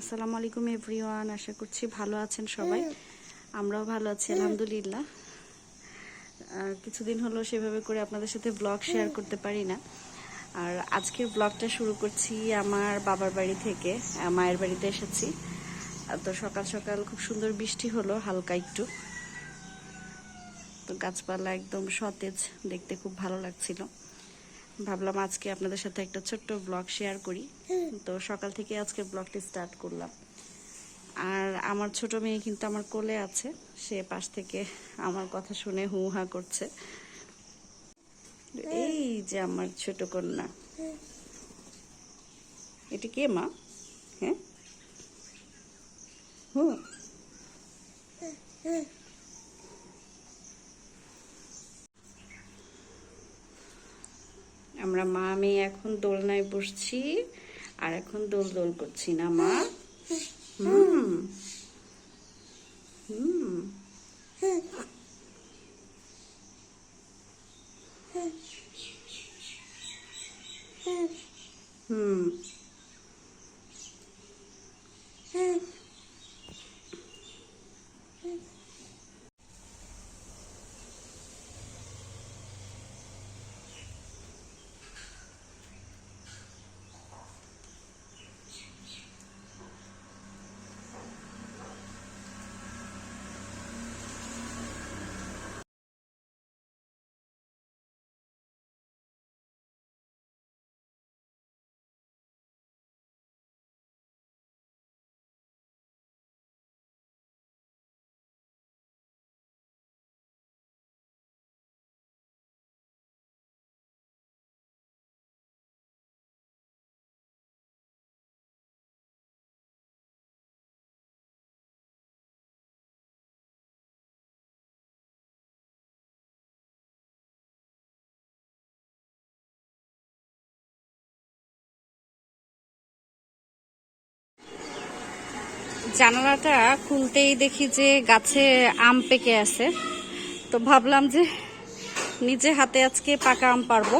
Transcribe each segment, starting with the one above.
আসসালামু আলাইকুম, এভরিওয়ান। আশা করছি ভালো আছেন সবাই। আমরাও ভালো আছি, আলহামদুলিল্লাহ। কিছুদিন হলো সেভাবে করে আপনাদের সাথে ব্লগ শেয়ার করতে পারি না। আর আজকের ব্লগটা শুরু করছি আমার বাবার বাড়ি থেকে মায়ের বাড়িতে এসেছি। তো সকাল সকাল খুব সুন্দর বৃষ্টি হলো, হালকা একটু। তো গাছপালা একদম সতেজ, দেখতে খুব ভালো লাগছিল। ভাবলাম আজকে আপনাদের সাথে একটা ছোট্ট ব্লগ শেয়ার করি। তো সকাল থেকে আজকে ব্লগটি স্টার্ট করলাম। আর আমার ছোট মেয়ে কিন্তু আমার কোলে আছে। সে পাশ থেকে আমার কথা শুনে হু হা করছে। এই যে আমার ছোট কন্যা। এটা কে মা? হ্যাঁ? হুম আমরা মা মেয়ে এখন দোলনায় বসছি আর এখন দোল দোল করছি না মা। হুম। হুম। হুম। জানালাটা খুলতেই দেখি যে গাছে আম পেকে আছে। তো ভাবলাম যে নিজে হাতে আজকে পাকা আম পারব।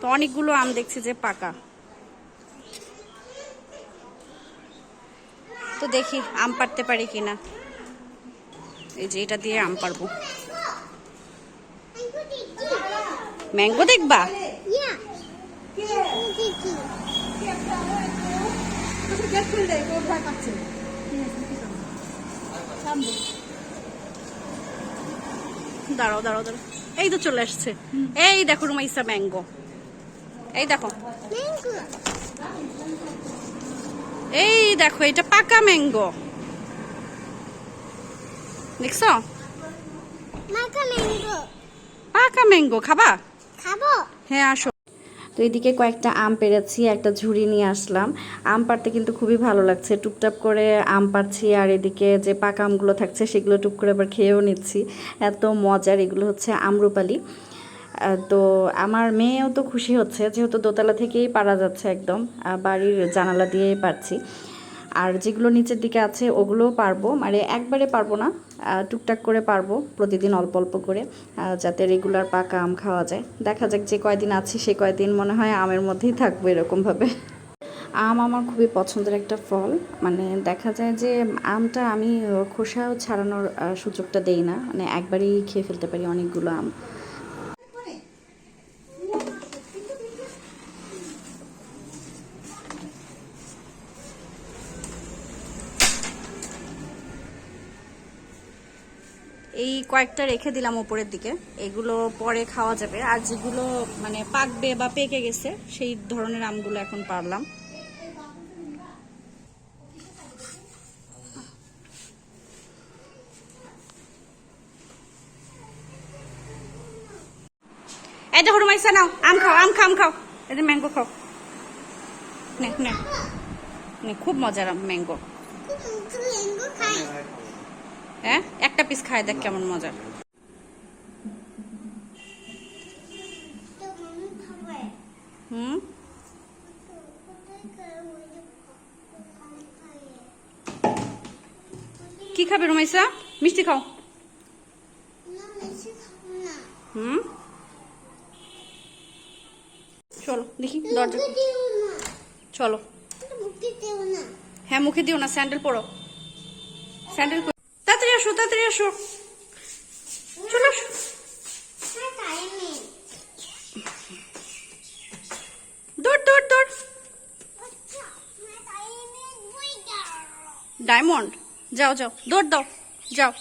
তো অনেকগুলো আম দেখছি যে পাকা। তো দেখি আম পারতে পারি কিনা। এই যে এটা দিয়ে আম পারব। ম্যাঙ্গো দেখবা? Yeah. Tiki. দাঁড়াও দাঁড়াও দাঁড়াও। এই তো চলে আসছে। এই দেখো রুমাইসা ম্যাঙ্গো। এই দেখো। এই দেখো এটা পাকা ম্যাঙ্গো। দেখছ? পাকা ম্যাঙ্গো খাবা? খাব? হ্যাঁ আসো। তো এদিকে কয়েকটা আম পেরেছি, একটা ঝুড়ি নিয়ে আসলাম। আম পাড়তে কিন্তু খুবই ভালো লাগছে। টুপটাপ করে আম পাড়ছি আর এদিকে যে পাকা আমগুলো থাকছে সেগুলো টুপ করে আবার খেয়েও নিচ্ছি। এত মজার এগুলো হচ্ছে আমরুপালি। তো আমার মেয়েও তো খুশি হচ্ছে, যেহেতু দোতলা থেকেই পারা যাচ্ছে একদম বাড়ির জানালা দিয়েই পারছি আর যেগুলো নিচের দিকে আছে, ওগুলোও পারব। মানে একবারে পারব না টুকটাক করে পারব প্রতিদিন অল্প অল্প করে যাতে রেগুলার পাকা আম খাওয়া যায়। দেখা যাক যে কয়দিন আছি, সে কয়দিন মনে হয় আমের মধ্যেই থাকব এরকমভাবে। আম আমার খুবই পছন্দের একটা ফল। মানে দেখা যায় যে আমটা আমি খোসাও ছাড়ানোর সুযোগটা দেই না। মানে একবারই খেয়ে ফেলতে পারি অনেকগুলো আম। কয়েকটা রেখে দিলাম ওপরের দিকে। এগুলো পরে খাওয়া যাবে। আর যেগুলো মানে পাকবে বা পেকে গেছে সেই ধরনের আমগুলো এখন পারলাম। এই দেখো রুমাইসা নাও। আম খাও আম খাও আম খাও। এই যে ম্যাঙ্গো খাও। নে নে। নে খুব মজার আম ম্যাঙ্গো। হ্যাঁ? একটা পিস খায় দেখ কেমন মজার কি খাবে রুমাইসা? মিষ্টি খাও। চলো, দেখি দরজা। চলো। হ্যাঁ মুখে দিও না, স্যান্ডেল পরো। স্যান্ডেল আসো তাড়াতাড়ি আসো আসো দৌড় ডায়মন্ড। যাও যাও। দৌড় দাও। যাও।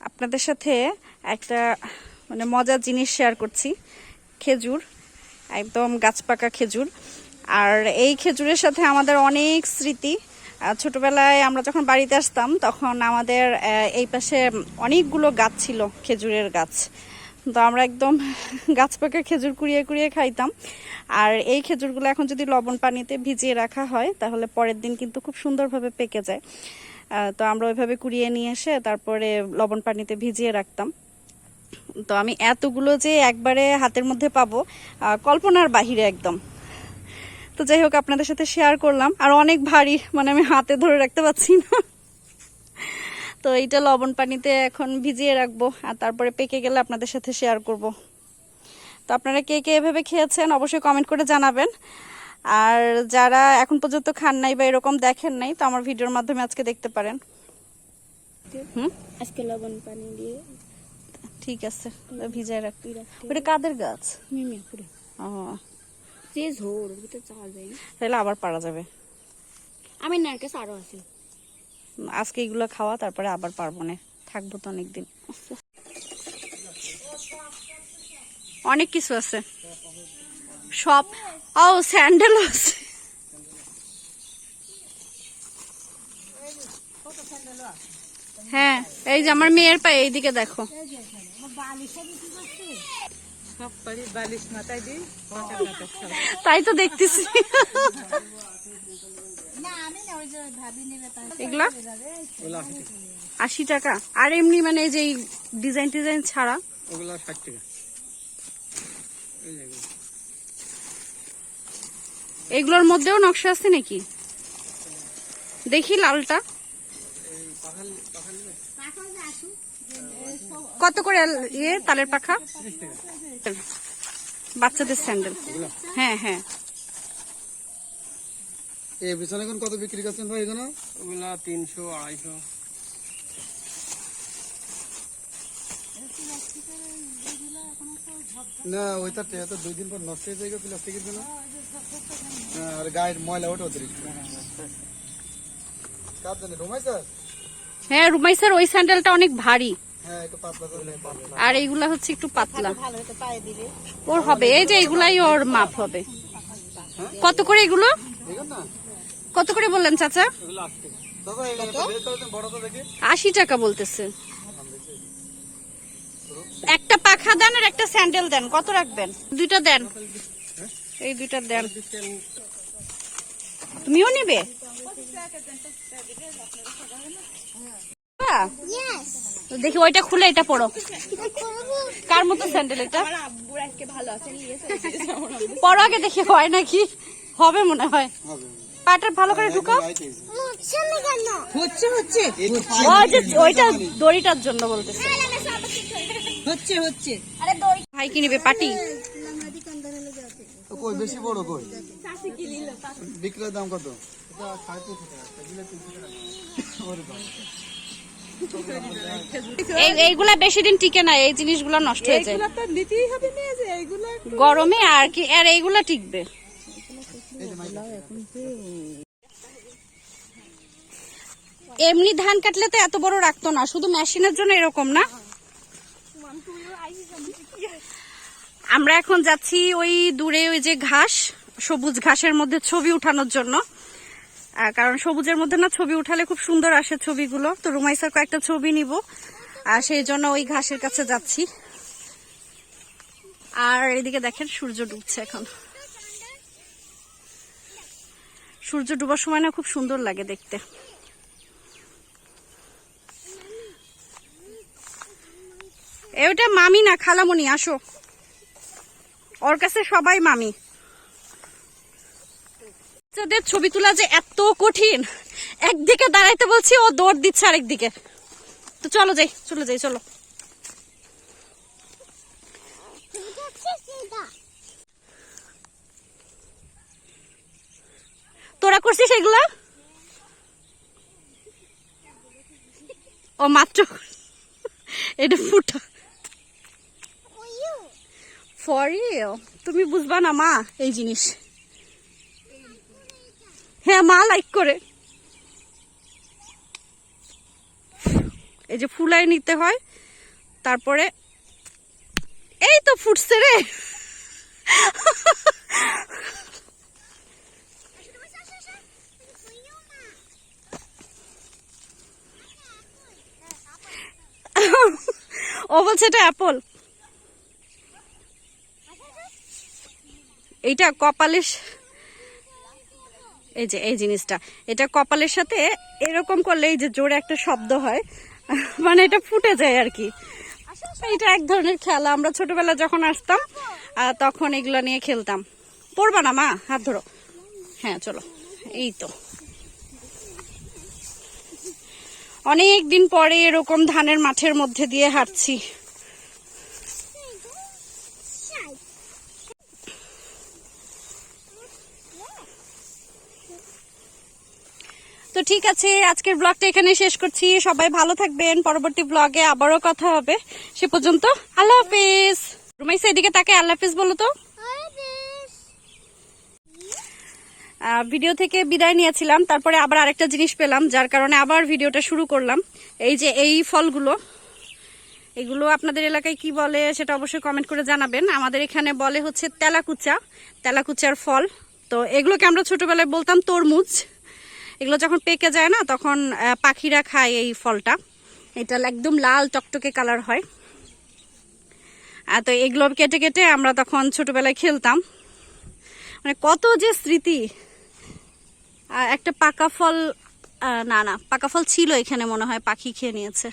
আপনাদের সাথে একটা মানে মজার জিনিস শেয়ার করছি। খেজুর। একদম গাছপাকা খেজুর। আর এই খেজুরের সাথে আমাদের অনেক স্মৃতি। ছোটবেলায় আমরা যখন বাড়িতে আসতাম, তখন আমাদের এই পাশে অনেকগুলো গাছ ছিল, খেজুরের গাছ। তো আমরা একদম গাছ পাকা খেজুর কুড়িয়ে কুড়িয়ে খাইতাম। আর এই খেজুরগুলো এখন যদি লবণ পানিতে ভিজিয়ে রাখা হয়, তাহলে পরের দিন কিন্তু খুব সুন্দরভাবে পেকে যায়। তো আমরা ওইভাবে কুড়িয়ে নিয়ে এসে তারপরে লবণ পানিতে ভিজিয়ে রাখতাম। তো আমি এতগুলো যে একবারে হাতের মধ্যে পাবো কল্পনার বাহিরে একদম। তো যাই হোক আপনাদের সাথে শেয়ার করলাম। আর অনেক ভারী মানে আমি হাতে ধরে রাখতে পারছি না। তো এইটা লবণ পানিতে এখন ভিজিয়ে রাখব আর তারপরে পেকে গেলে আপনাদের সাথে শেয়ার করব। তো আপনারা কে কে এভাবে খেয়েছেন অবশ্যই কমেন্ট করে জানাবেন। আর যারা এখন পর্যন্ত খান নাই বা এরকম দেখেন নাই তো আমার ভিডিওর মাধ্যমে আজকে দেখতে পারেন। হুম? আজকে লবণ পানি দিয়ে ঠিক আছে ভিজায় রাখবি। ওটা কাদের গাছ? ও যে ওর ভিতরে চাল যায় তাহলে আবার পারা যাবে। আমি নারকেল আরও আছে আজকে এগুলো খাওয়া তারপরে আবার পারব না। থাকব তো অনেকদিন। অনেক কিছু আছে। সব ও স্যান্ডেল আছে। হ্যাঁ এই যে আমার মেয়ের পায়ে এইদিকে দেখো। তাই তো দেখতেছি। এগুলা? আশি টাকা। আর এমনি মানে এই যে ডিজাইন টিজাইন ছাড়া? ওগুলা ষাট টাকা। এগুলোর মধ্যেও নকশা আছে নাকি? দেখি লালটা। কত করে ইয়ে তালের পাখা? বাচ্চাদের স্যান্ডেল। হ্যাঁ হ্যাঁ। এই পিছনে এখন কত বিক্রি করছেন ভাই এগুলো ওগুলা তিনশো আড়াইশো। না ওইটা তে- তো দুই দিন পর নষ্ট হয়ে যাবে প্লাস্টিকের জন্য। হ্যাঁ, আর গায়ের ময়লা ওঠে অতিরিক্ত। কার জন্য? রুমাই স্যার? হ্যাঁ রুমাইসার ওই স্যান্ডেলটা অনেক ভারী। হ্যাঁ আর এইগুলা হচ্ছে একটু পাতলা। ওর হবে এই যে এগুলাই ওর মাপ হবে। কত করে এগুলো? কত করে বললেন চাচা? আশি টাকা। বলতেছে। একটা পাখা দেন আর একটা স্যান্ডেল দেন কত রাখবেন? দুইটা দেন। এই দুইটা দেন। তুমিও নিবে? দেখি ওইটা খুলে এটা পড়ো কার মতো স্যান্ডেল এটা? পড়ো আগে দেখি হয় নাকি? হবে মনে হয়। পাটা ভালো করে ঢুকাও। রাইট এই যে। হচ্ছে হচ্ছে। ওইটা দড়িটার জন্য বলতেছে। হচ্ছে হচ্ছে। ভাই কি নিবে পাটি? কই বেশি বড় কই? বিক্রয়ের দাম কত? এইগুলা বেশি দিন টিকে না এই জিনিসগুলো নষ্ট হয়ে যায়। গরমে আর কি আর এইগুলা টিকবে। এমনি ধান কাটলে তো এত বড় রাখতো না শুধু মেশিনের জন্য এরকম না। আমরা এখন যাচ্ছি ওই দূরে ওই যে ঘাস সবুজ ঘাসের মধ্যে ছবি উঠানোর জন্য। কারণ সবুজের মধ্যে না ছবি উঠালে খুব সুন্দর আসে ছবিগুলো। তো রুমাইসার কয়েকটা ছবি নিব। আর সেই জন্য ওই ঘাসের কাছে যাচ্ছি। আর এদিকে দেখেন সূর্য ডুবছে এখন। সূর্য ডুবার সময় না খুব সুন্দর লাগে দেখতে। এ ওটা মামি না, খালামণি, আসো। ওর কাছে সবাই মামি। বাচ্চাদের ছবি তোলা যে এত কঠিন। একদিকে দাঁড়াইতে বলছি, ও দৌড় দিচ্ছে আরেকদিকে। তো চলো যাই চলো যাই, চলো। তোরা করছিস এগুলো? ও মাত্র এটা ফুটা। You. তুমি বুঝবা না মা এই জিনিস। হ্যাঁ মা লাইক করে এই যে ফুলাই নিতে হয়, তারপরে এই তো ফুটছে রে. ও বলছে এটা অ্যাপল এইটা কপালের এই যে, এই জিনিসটা। এটা কপালের সাথে এরকম করলে এই যে জোরে একটা শব্দ হয় মানে এটা ফুটে যায় আর কি। এটা এক ধরনের খেলা। আমরা ছোটবেলা যখন আসতাম তখন এগুলো নিয়ে খেলতাম। পড়বা না, মা? হাত ধরো। হ্যাঁ চলো। এই তো। অনেক দিন পরে এরকম ধানের মাঠের মধ্যে দিয়ে হাঁটছি। তো ঠিক আছে, আজকের ব্লগটা এখানে শেষ করছি। সবাই ভালো থাকবেন। পরবর্তী ব্লগে আবারও কথা হবে। সে পর্যন্ত আল্লাহ হাফিজ। রুমাইসা, এদিকে তাকে আল্লাহ হাফিজ বলো তো। ভিডিও থেকে বিদায় নিয়েছিলাম। তারপরে আবার আরেকটা জিনিস পেলাম, যার কারণে আবার ভিডিওটা শুরু করলাম। এই যে এই ফলগুলো, এগুলো আপনাদের এলাকায় কি বলে সেটা অবশ্যই কমেন্ট করে জানাবেন। আমাদের এখানে বলে হচ্ছে তেলাকুচা, তেলাকুচার ফল। তো এগুলোকে আমরা ছোটবেলায় বলতাম তরমুজ। এগুলো যখন পেকে যায় না, তখন পাখিরা খায় এই ফলটা। এটা একদম লাল টকটকে কালার হয়। আর তো এগুলো কেটে কেটে আমরা তখন ছোটবেলায় খেলতাম। মানে কত যে স্মৃতি। একটা পাকা ফল না না, পাকা ফল ছিল এখানে মনে হয়, পাখি খেয়ে নিয়েছে।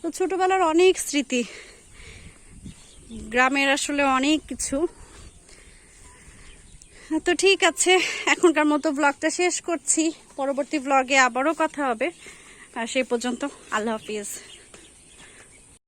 তো ছোটবেলার অনেক স্মৃতি। গ্রামের আসলে অনেক কিছু। তো ঠিক আছে, এখনকার মতো ব্লগটা শেষ করছি। পরবর্তী ব্লগে আবারও কথা হবে। আর সেই পর্যন্ত আল্লাহ হাফিজ।